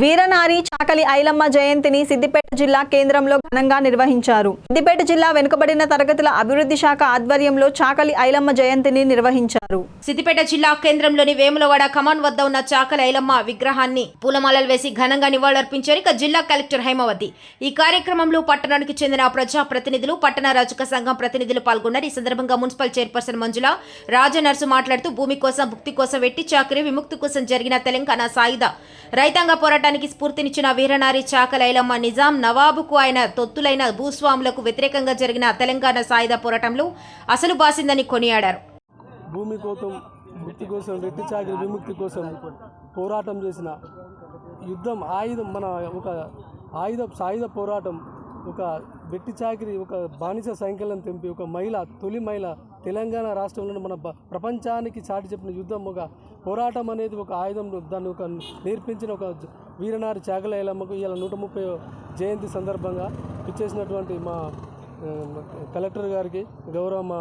వీరనారి చాకలి ఐలమ్మ జయంతిని సిద్దిపేట జిల్లా కేంద్రంలో ఘనంగా నిర్వహించారు. సిద్దిపేట జిల్లా వెనుకబడిన తరగతుల అభివృద్ధి శాఖ ఆధ్వర్యంలో చాకలి ఐలమ్మ జయంతిని నిర్వహించారు. సిద్దిపేట జిల్లా కేంద్రంలోని వేములవాడ కమాన్ వద్ద ఉన్న చాకలి ఐలమ్మ విగ్రహాన్ని పూలమాలలు వేసి ఘనంగా నివాళులర్పించారు ఇక జిల్లా కలెక్టర్ హైమవతి. ఈ కార్యక్రమంలో పట్టణానికి చెందిన ప్రజా ప్రతినిధులు పట్టణ రాజక సంఘం ప్రతినిధులు పాల్గొన్నారు. ఈ సందర్భంగా మున్సిపల్ చైర్పర్సన్ మంజుల రాజనర్సు మాట్లాడుతూ భూమి కోసం భుక్తి కోసం వెట్టి చాకరి విముక్తి కోసం జరిగిన తెలంగాణ సాయుధ రైతాంగ పోరాటానికి స్ఫూర్తినిచ్చిన వీరనారి చాకలైలమ్మ నిజాం నవాబుకు ఆయన తొత్తులైన భూస్వాములకు వ్యతిరేకంగా జరిగిన తెలంగాణ సాయుధ పోరాటంలో అసలు బాసిందని కొనియాడారు. భూమి కోసం ముక్తి కోసం రెట్టి చాకరి విముక్తి కోసం పోరాటం చేసిన యుద్ధం ఆయుధం మన ఒక ఆయుధ సాయుధ పోరాటం ఒక వెట్టి చాకిరి ఒక బానిస సంఖ్యలను తెంపి ఒక మహిళ తొలి మహిళ తెలంగాణ రాష్ట్రంలో మన ప్రపంచానికి చాటి చెప్పిన యుద్ధం ఒక పోరాటం అనేది ఒక ఆయుధం దాన్ని ఒక నేర్పించిన ఒక వీరనారి చాకల ఎలమ్మకు ఇలా నూట ముప్పై జయంతి సందర్భంగా ఇచ్చేసినటువంటి మా కలెక్టర్ గారికి గౌరవ మా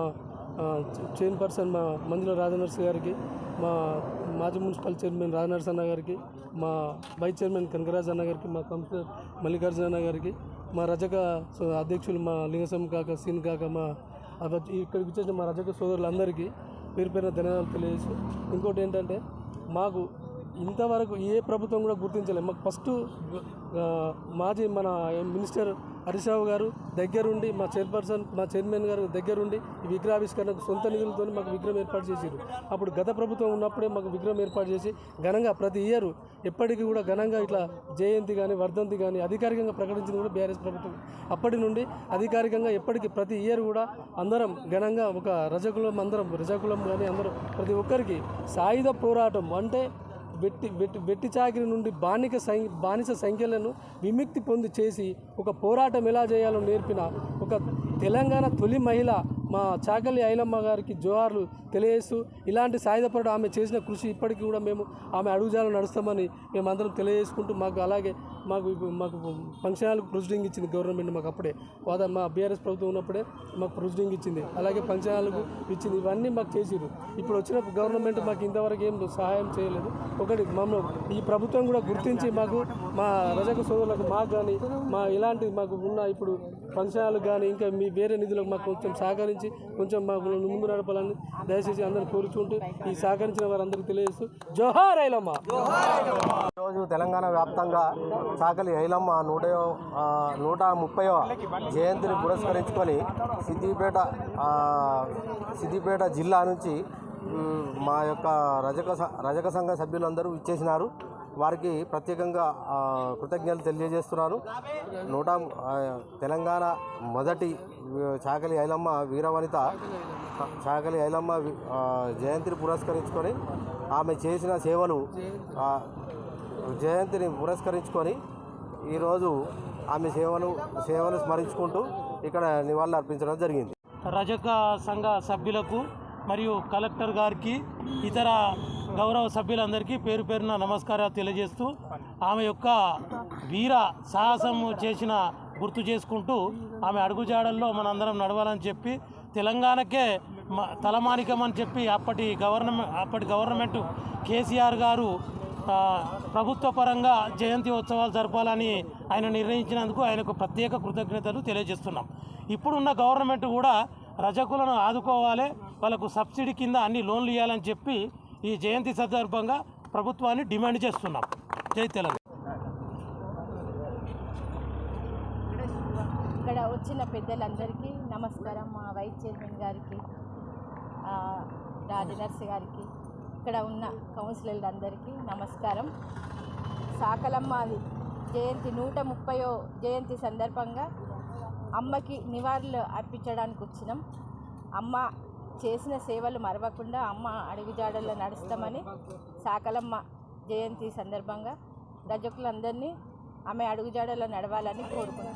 చైర్పర్సన్ మా మందుల రాజనర్స్ గారికి మా మాజీ మున్సిపల్ చైర్మన్ రాజనర్స్ అన్న గారికి మా వైస్ చైర్మన్ కనకరాజ్ అన్న గారికి మా కౌన్సిలర్ మల్లికార్జున అన్న గారికి మా రజక అధ్యక్షులు మా లింగసం కాక సీన్ కాక మా ఇక్కడికి వచ్చేసిన మా రజక సోదరులందరికీ పేరు పేరున ధన్యవాదాలు తెలియజేసి ఇంకోటి ఏంటంటే మాకు ఇంతవరకు ఏ ప్రభుత్వం కూడా గుర్తించలేదు మాకు ఫస్ట్ మాజీ మన మినిస్టర్ హరీష్ గారు దగ్గరుండి మా చైర్పర్సన్ మా చైర్మన్ గారు దగ్గరుండి ఈ విగ్రహావిష్కరణకు సొంత నిధులతో మాకు విగ్రహం ఏర్పాటు చేశారు అప్పుడు గత ప్రభుత్వం ఉన్నప్పుడే మాకు విగ్రహం ఏర్పాటు చేసి ఘనంగా ప్రతి ఇయర్ ఎప్పటికీ కూడా ఘనంగా ఇట్లా జయంతి కానీ వర్ధంతి కానీ అధికారికంగా ప్రకటించింది కూడా బీఆర్ఎస్ ప్రభుత్వం. అప్పటి నుండి అధికారికంగా ఎప్పటికీ ప్రతి ఇయర్ కూడా అందరం ఘనంగా ఒక రజకులం అందరం రజకులం కానీ అందరం ప్రతి ఒక్కరికి సాయుధ పోరాటం అంటే వెట్టి వెట్టి వెట్టి చాకిరి నుండి బానిక సంఖ్య బానిస సంఖ్యలను విముక్తి పొంది చేసి ఒక పోరాటం ఎలా చేయాలో నేర్పిన ఒక తెలంగాణ తొలి మహిళ మా చాకలి ఐలమ్మ గారికి జోహార్లు తెలియజేస్తూ ఇలాంటి సాయుధపడు ఆమె చేసిన కృషి ఇప్పటికీ కూడా మేము ఆమె అడుగుజాలను నడుస్తామని మేమందరం తెలియజేసుకుంటూ మాకు అలాగే మాకు మాకు ఫంక్షనాలకు ప్రొసీడింగ్ ఇచ్చింది గవర్నమెంట్ మాకు అప్పుడే. వాద మా బీఆర్ఎస్ ప్రభుత్వం ఉన్నప్పుడే మాకు ప్రొసీడింగ్ ఇచ్చింది. అలాగే ఫంక్షనాలకు ఇచ్చింది. ఇవన్నీ మాకు చేసిరు ఇప్పుడు వచ్చిన గవర్నమెంట్ మాకు ఇంతవరకు ఏం సహాయం చేయలేదు. ఒకటి మమ్మల్ని ఈ ప్రభుత్వం కూడా గుర్తించి మాకు మా రజక సోదరులకు మాకు కానీ మా ఇలాంటి మాకు ఉన్న ఇప్పుడు ఫంక్షనాలకు కానీ ఇంకా మీ వేరే నిధులకు మాకు కొంచెం సహకరించి కొంచెం మాకు ముందు నడపాలని దయచేసి అందరూ కోరుచుకుంటూ ఈ సహకరించిన వారందరికీ తెలియజేస్తూ జోహార్ ఐలమ్మ. ఈరోజు తెలంగాణ వ్యాప్తంగా సాకలి ఐలమ్మ నూట నూట ముప్పైవ జయంతిని పురస్కరించుకొని సిద్దిపేట సిద్దిపేట జిల్లా నుంచి మా యొక్క రజక స- రజక సంఘ సభ్యులందరూ ఇచ్చేసినారు వారికి ప్రత్యేకంగా కృతజ్ఞతలు తెలియజేస్తున్నాను. నూట తెలంగాణ మొదటి చాకలి ఐలమ్మ వీరవనిత చాకలి ఐలమ్మ జయంతిని పురస్కరించుకొని ఆమె చేసిన సేవలు జయంతిని పురస్కరించుకొని ఈరోజు ఆమె సేవలు సేవలు స్మరించుకుంటూ ఇక్కడ నివాళులు అర్పించడం జరిగింది. రజక సంఘ సభ్యులకు మరియు కలెక్టర్ గారికి ఇతర గౌరవ సభ్యులందరికీ పేరు పేరున నమస్కారాలు తెలియజేస్తూ ఆమె యొక్క వీర సాహసము చేసిన గుర్తు చేసుకుంటూ ఆమె అడుగుజాడల్లో మనందరం నడవాలని చెప్పి తెలంగాణకే తలమానికమని తలమానికం అని చెప్పి అప్పటి గవర్నమెంట్ అప్పటి గవర్నమెంట్ కేసీఆర్ గారు ప్రభుత్వ పరంగా జయంతి ఉత్సవాలు జరపాలని ఆయన నిర్ణయించినందుకు ఆయనకు ప్రత్యేక కృతజ్ఞతలు తెలియజేస్తున్నాం. ఇప్పుడున్న గవర్నమెంట్ కూడా రజకులను ఆదుకోవాలి వాళ్ళకు సబ్సిడీ కింద అన్ని లోన్లు ఇవ్వాలని చెప్పి ఈ జయంతి సందర్భంగా ప్రభుత్వాన్ని డిమాండ్ చేస్తున్నాం. జై తెలంగాణ. ఇక్కడ వచ్చిన పెద్దలందరికీ నమస్కారం మా వైస్ చైర్మన్ గారికి రాజనర్సి రాజనర్స్ గారికి ఇక్కడ ఉన్న కౌన్సిలర్లందరికీ నమస్కారం. సాకలమ్మ జయంతి నూట ముప్పయో జయంతి సందర్భంగా అమ్మకి నివాళులు అర్పించడానికి వచ్చినాం. అమ్మ చేసిన సేవలు మరవకుండా అమ్మ అడుగుజాడల్లో నడుస్తామని సాకలమ్మ జయంతి సందర్భంగా రజకులందరినీ ఆమె అడుగుజాడల్లో నడవాలని కోరుకుంటున్నాం.